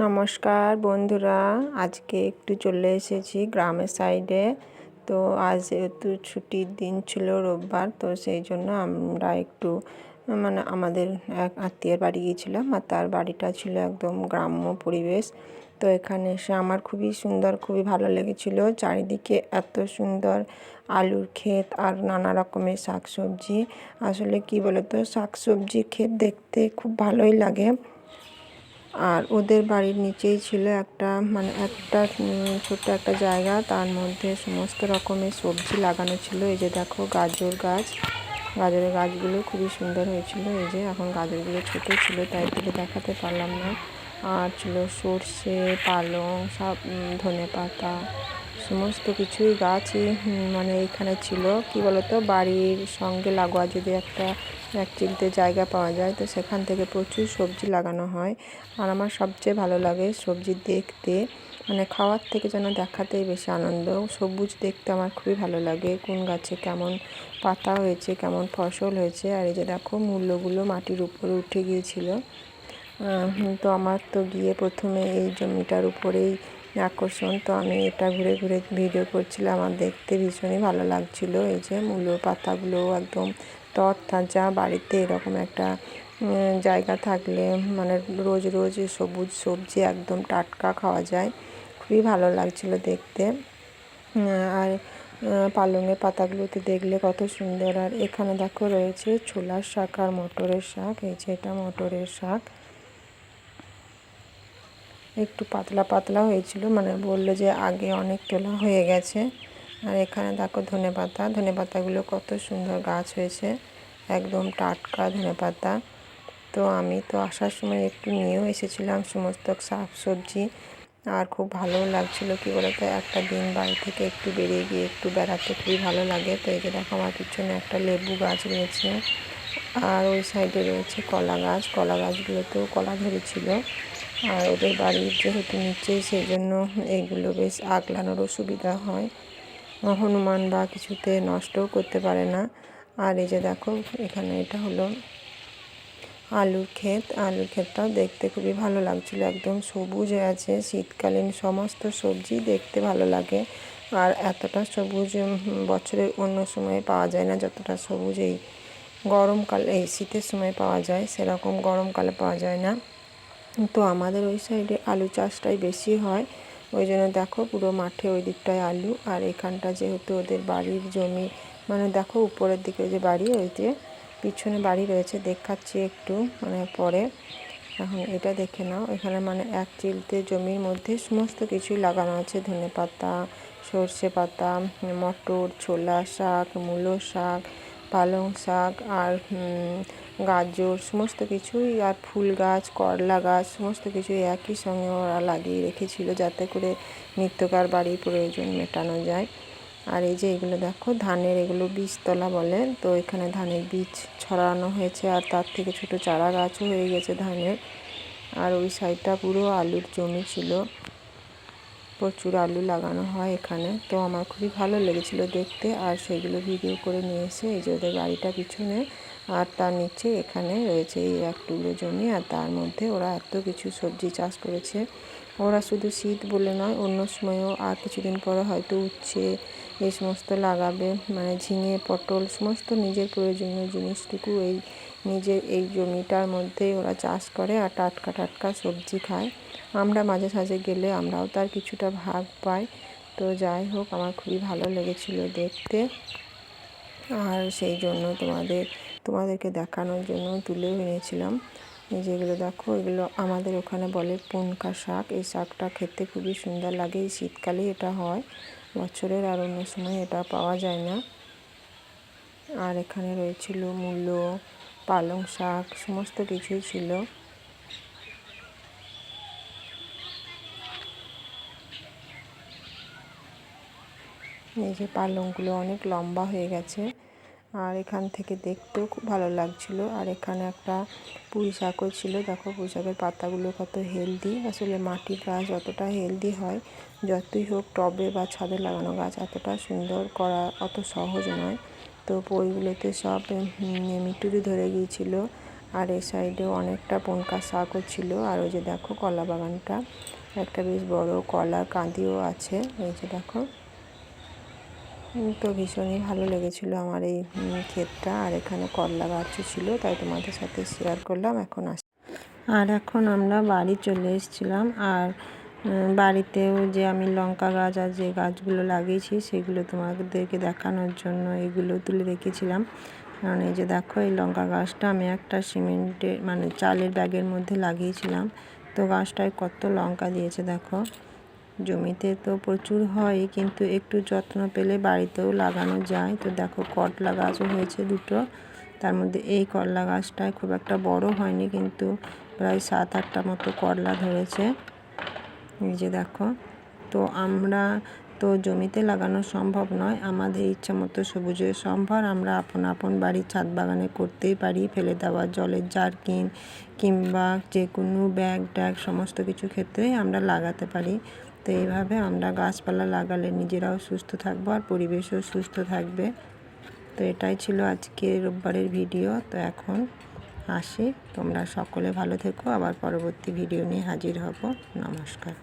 নমস্কার বন্ধুরা, আজকে একটু চলে এসেছি গ্রামের সাইডে তো আজ যেহেতু ছুটির দিন ছিল রোববার, তো সেই জন্য আমরা একটু মানে আমাদের এক আত্মীয়ের বাড়ি গিয়েছিলাম আর তার বাড়িটা ছিল একদম গ্রাম্য পরিবেশ। তো এখানে এসে আমার খুবই সুন্দর, খুবই ভালো লেগেছিল। চারিদিকে এত সুন্দর আলুর ক্ষেত আর নানা রকমের শাকসবজি। আসলে কি বলতো, শাকসবজি ক্ষেত দেখতে খুব ভালোই লাগে। আর ওদের বাড়ির নিচেই ছিল একটা মানে একটা ছোট্ট একটা জায়গা। তার মধ্যে সমস্ত রকমের সবজি লাগানো ছিল। এই যে দেখো, গাজর গাছ। গাজরের গাছগুলো খুবই সুন্দর হয়েছিল। এই যে এখন গাজরগুলো ছোট ছিল, তাই তুলে দেখাতে পারলাম না। আর ছিল সর্ষে, পালং সব ধনে পাতা সমস্ত কিছুই গাছই মানে এখানে ছিল। কি বলতো? বাড়ির সঙ্গে লাগোয়া যদি একটা এক চিলতে জায়গা পাওয়া যায়, তো সেখান থেকে প্রচুর সবজি লাগানো হয়। আর আমার সবচেয়ে ভালো লাগে সবজি দেখতে। মানে খাওয়ার থেকে যেন দেখাতেই বেশি আনন্দ। সবুজ দেখতে আমার খুবই ভালো লাগে। কোন গাছে কেমন পাতা হয়েছে, কেমন ফসল হয়েছে। আর এই যে দেখো, মূল্যগুলো মাটির উপরে উঠে গিয়েছিল। তো আমার তো গিয়ে প্রথমে এই জমিটার উপরেই আকর্ষণ। তো আমি এটা ঘুরে ঘুরে ভিডিও করছিলাম আমার দেখতে ভীষণই ভালো লাগছিল। এই যে মূলো পাতাগুলো একদম তর তাজা, বাড়িতে এরকম একটা জায়গা থাকলে মানে রোজ রোজ সবুজ সবজি একদম টাটকা খাওয়া যায়। খুবই ভালো লাগছিল দেখতে। আর পালংয়ের পাতাগুলোতে দেখলে কত সুন্দর। আর এখানে দেখো রয়েছে ছোলার শাক আর মটরের শাক। এই যে এটা মটরের শাক। একটু পাতলা পাতলা হয়েছিল মানে বলল যে আগে অনেক তোলা হয়ে গেছে। আর এখানে দেখো ধনে পাতা, ধনে পাতাগুলো কত সুন্দর গাছ হয়েছে, একদম টাটকা ধনে পাতা। তো আমি তো আসার সময় একটু নিয়েও এসেছিলাম সমস্ত শাক সবজি। আর খুব ভালোও লাগছিল, কী বলতো, একটা দিন বাড়ি থেকে একটু বেরিয়ে গিয়ে একটু বেড়াতে খুবই ভালো লাগে। তো এই যে দেখো, আমার পিছনে একটা লেবু গাছ রয়েছে, আর ওই সাইডে রয়েছে কলা গাছ। কলা গাছগুলোতেও কলা ধরেছিল। আর ওদের বাড়ির যেহেতু নিচে সেই জন্য এইগুলো বেশ আগলানোরও সুবিধা হয়। হনুমান বা কিছুতে নষ্টও করতে পারে না। আর এই যে দেখো, এখানে এটা হলো আলুর ক্ষেত। আলুর ক্ষেতটাও দেখতে খুবই ভালো লাগছিল, একদম সবুজ আছে। শীতকালীন সমস্ত সবজি দেখতে ভালো লাগে। আর এতটা সবুজ বছরের অন্য সময়ে পাওয়া যায় না। যতটা সবুজ এই গরমকাল, এই শীতের সময় পাওয়া যায়, সেরকম গরমকালে পাওয়া যায় না। তো আমাদের ওই সাইডে আলু চাষটাই বেশি হয়। ওই জন্য দেখো পুরো মাঠে ওই দিকটায় আলু আর এখানটা যেহেতু ওদের বাড়ির জমি মানে দেখো উপরের দিকে যে বাড়ি, ওই যে পিছনে বাড়ি রয়েছে, দেখাচ্ছি একটু মানে পরে। এখন এটা দেখে নাও, এখানে মানে এক চিলতে জমির মধ্যে সমস্ত কিছুই লাগানো আছে। ধনে পাতা সর্ষে পাতা, মটর, ছোলা শাক, মূলো শাক পালং শাক আর গাজর, সমস্ত কিছুই আর ফুল গাছ, করলা গাছ, সমস্ত কিছুই একই সঙ্গে ওরা লাগিয়ে রেখেছিল যাতে করে নিত্যকার বাড়ির প্রয়োজন মেটানো যায়। আর এই যে এগুলো দেখো, ধানের এগুলো বীজতলা বলে, তো এখানে ধানের বীজ ছড়ানো হয়েছে আর তার থেকে ছোট চারা গাছও হয়ে গেছে ধানের। আর ওই সাইডটা পুরো আলুর জমি ছিল। প্রচুর আলু লাগানো হয় এখানে। তো আমার খুবই ভালো লেগেছিলো দেখতে। আর সেগুলো ভিডিও করে নিয়ে এসে এই যে ওদের বাড়িটা পিছনে আর তার নিচে এখানে রয়েছে এই এক টুকরো জমি, আর তার মধ্যে ওরা এত কিছু সবজি চাষ করেছে। ওরা শুধু শীত বলে নয়, অন্য সময়ও আর কিছুদিন পরে হয়তো উচ্ছে এই সমস্ত লাগাবে মানে ঝিঙে, পটল, সমস্ত নিজের প্রয়োজনীয় জিনিসটুকু এই নিজের এই জমিটার মধ্যে ওরা চাষ করে আর টাটকা টাটকা সবজি খায়। আমরা মাঝে সাঝে গেলে আমরাও তার কিছুটা ভাগ পাই। তো যাই হোক, আমার খুবই ভালো লেগেছিল দেখতে। আর সেই জন্য তোমাদের তোমাদেরকে দেখানোর জন্য তুলেও এনেছিলাম। যেগুলো দেখো, এগুলো আমাদের ওখানে বলে পুনকা শাক। এই শাকটা খেতে খুবই সুন্দর লাগে। এই শীতকালেই এটা হয়, বছরের আর অন্য সময় এটা পাওয়া যায় না। আর এখানে রয়েছিল মূল্য পালং শাক, সমস্ত কিছুই ছিল। এই যে পালংগুলো অনেক লম্বা হয়ে গেছে। আর এখান থেকে দেখতেও খুব ভালো লাগছিল। আর এখানে একটা পুঁই শাকও ছিল। দেখো পুঁই শাকের পাতাগুলো কত হেলদি আসলে মাটির গাছ অতটা হেলদি হয়। যতই হোক টবে বা ছাদে লাগানো গাছ এতটা সুন্দর করা অত সহজ নয়। তো বইগুলোতে সব মিটুরি ধরে গিয়েছিল। আর এই সাইডেও অনেকটা পনকা শাকও ছিল। আর ওই যে দেখো কলা বাগানটা। একটা বেশ বড় কলা কাঁদিও আছে। এই যে দেখো। তো ভীষণই ভালো লেগেছিল আমার এই ক্ষেতটা। আর এখানে করলা গাছও ছিল, তাই তোমাদের সাথে শেয়ার করলাম, এখন আস আর এখন আমরা বাড়ি চলে এসেছিলাম। আর বাড়িতেও যে আমি লঙ্কা গাছ আর যে গাছগুলো লাগিয়েছি, সেগুলো তোমাদেরকে দেখানোর জন্য এগুলো তুলে রেখেছিলাম। কারণ এই যে দেখো, এই লঙ্কা গাছটা আমি একটা সিমেন্টের মানে চালের ব্যাগের মধ্যে লাগিয়েছিলাম। তো গাছটায় কত লঙ্কা দিয়েছে দেখো। জমিতে তো প্রচুর হয়, কিন্তু একটু যত্ন পেলে বাড়িতেও লাগানো যায়। তো দেখো করলা গাছও হয়েছে দুটো। তার মধ্যে এই করলা গাছটায় খুব একটা বড় হয়নি, কিন্তু প্রায় সাত আটটা মতো করলা ধরেছে। এই যে দেখো, তো আমরা তো জমিতে লাগানো সম্ভব নয়। আমাদের ইচ্ছা মতো সবুজের সম্ভব। আমরা আপন আপন বাড়ির ছাদ বাগানে করতেই পারি। ফেলে দেওয়া জলের জারকিন কিংবা যে কোনো ব্যাগ ট্যাগ সমস্ত কিছু ক্ষেত্রেই আমরা লাগাতে পারি। তো এইভাবে আমরা গাছপালা লাগালে নিজেরাও সুস্থ থাকব আর পরিবেশও সুস্থ থাকবে। তো এটাই ছিল আজকে রোববারের ভিডিও। তো এখন আসি। তোমরা সকলে ভালো থেকো। আবার পরবর্তী ভিডিও নিয়ে হাজির হব। নমস্কার।